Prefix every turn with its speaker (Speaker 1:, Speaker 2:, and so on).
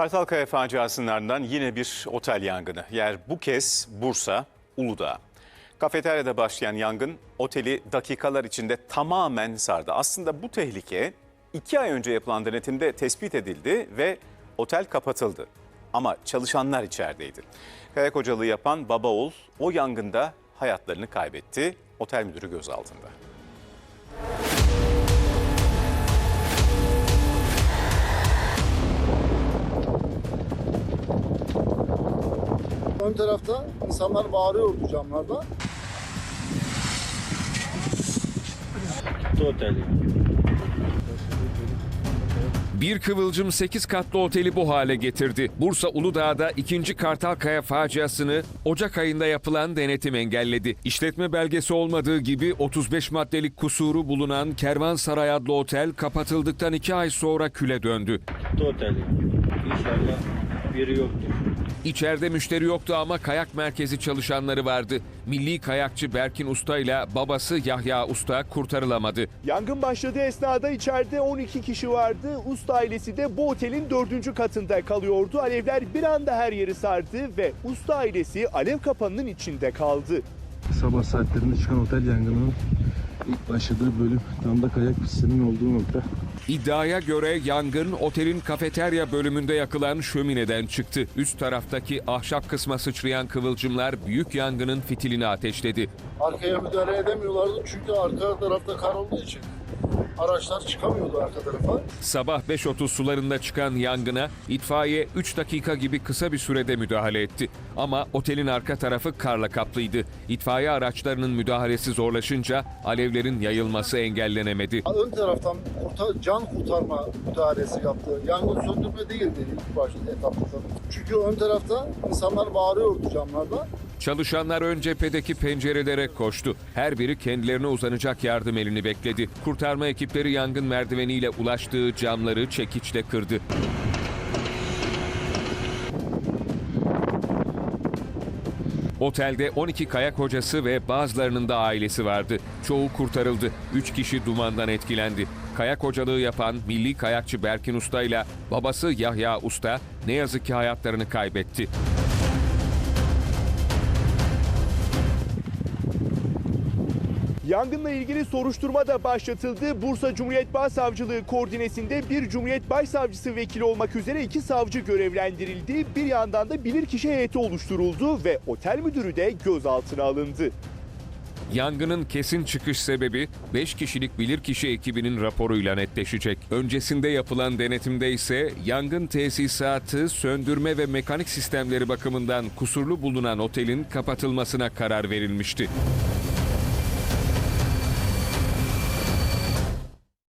Speaker 1: Kartalkaya faciasının ardından yine bir otel yangını. Yer bu kez Bursa, Uludağ. Kafeteryada başlayan yangın oteli dakikalar içinde tamamen sardı. Aslında bu tehlike iki ay önce yapılan denetimde tespit edildi ve otel kapatıldı. Ama çalışanlar içerideydi. Kayak hocalığı yapan baba oğul o yangında hayatlarını kaybetti. Otel müdürü gözaltında.
Speaker 2: Ön tarafta insanlar bağırıyordu camlarda.
Speaker 3: oteli.
Speaker 4: Bir kıvılcım 8 katlı oteli bu hale getirdi. Bursa Uludağ'da ikinci Kartalkaya faciasını Ocak ayında yapılan denetim engelledi. İşletme belgesi olmadığı gibi 35 maddelik kusuru bulunan Kervansaray adlı otel kapatıldıktan 2 ay sonra küle döndü.
Speaker 3: oteli. İnşallah biri yoktur.
Speaker 4: İçeride müşteri yoktu ama kayak merkezi çalışanları vardı. Milli kayakçı Berkin Usta ile babası Yahya Usta kurtarılamadı.
Speaker 5: Yangın başladığı esnada içeride 12 kişi vardı. Usta ailesi de bu otelin dördüncü katında kalıyordu. Alevler bir anda her yeri sardı ve usta ailesi alev kapanının içinde kaldı.
Speaker 6: sabah saatlerinde çıkan otel yangınının ilk başladığı bölüm tam da kayak pistinin olduğu nokta.
Speaker 4: İddiaya göre yangın otelin kafeterya bölümünde yakılan şömineden çıktı. Üst taraftaki ahşap kısma sıçrayan kıvılcımlar büyük yangının fitilini ateşledi.
Speaker 2: Arkaya müdahale edemiyorlardı çünkü arka tarafta kar olduğu için araçlar çıkamıyordu arka tarafa.
Speaker 4: Sabah 5.30 sularında çıkan yangına itfaiye 3 dakika gibi kısa bir sürede müdahale etti. Ama otelin arka tarafı karla kaplıydı. İtfaiye araçlarının müdahalesi zorlaşınca alevlerin yayılması engellenemedi.
Speaker 2: Ön taraftan kurtar, can kurtarma müdahalesi yaptı. Yangın söndürme değildi ilk başta etapta. Çünkü ön tarafta insanlar bağırıyordu camlarda.
Speaker 4: Çalışanlar ön cephedeki pencerelere koştu. Her biri kendilerine uzanacak yardım elini bekledi. Kurtarma ekipleri yangın merdiveniyle ulaştığı camları çekiçle kırdı. Otelde 12 kayak hocası ve bazılarının da ailesi vardı. Çoğu kurtarıldı. 3 kişi dumandan etkilendi. Kayak hocalığı yapan milli kayakçı Berkin Usta ile babası Yahya Usta ne yazık ki hayatlarını kaybetti.
Speaker 5: Yangınla ilgili soruşturma da başlatıldı. Bursa Cumhuriyet Başsavcılığı koordinesinde bir Cumhuriyet Başsavcısı vekili olmak üzere iki savcı görevlendirildi. Bir yandan da bilirkişi heyeti oluşturuldu ve otel müdürü de gözaltına alındı.
Speaker 4: Yangının kesin çıkış sebebi 5 kişilik bilirkişi ekibinin raporuyla netleşecek. Öncesinde yapılan denetimde ise yangın tesisatı, söndürme ve mekanik sistemleri bakımından kusurlu bulunan otelin kapatılmasına karar verilmişti.